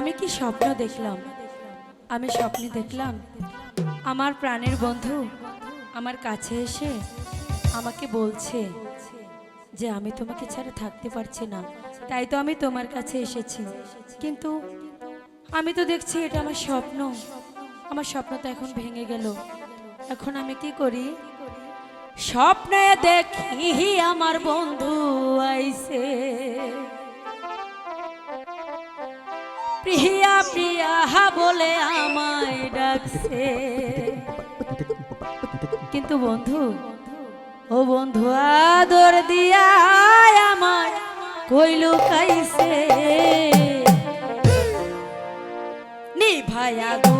আমি কি স্বপ্ন দেখলাম? আমি স্বপ্নে দেখলাম, আমার প্রাণের বন্ধু আমার কাছে এসে আমাকে বলছে যে আমি তোমাকে ছাড়া থাকতে পারছি না। তাই তো আমি তোমার কাছে এসেছি। কিন্তু আমি তো দেখছি এটা আমার স্বপ্ন। আমার স্বপ্ন তো এখন ভেঙে গেল। এখন আমি কি করি? স্বপ্নে দেখি আমার বন্ধু আইসে। প্রিয়া প্রিয়া বলে আমায় ডাকছে। কিন্তু বন্ধু, ও বন্ধু আদর দিয়া আমায় কইলু কাইছে নি ভাইয়া গো।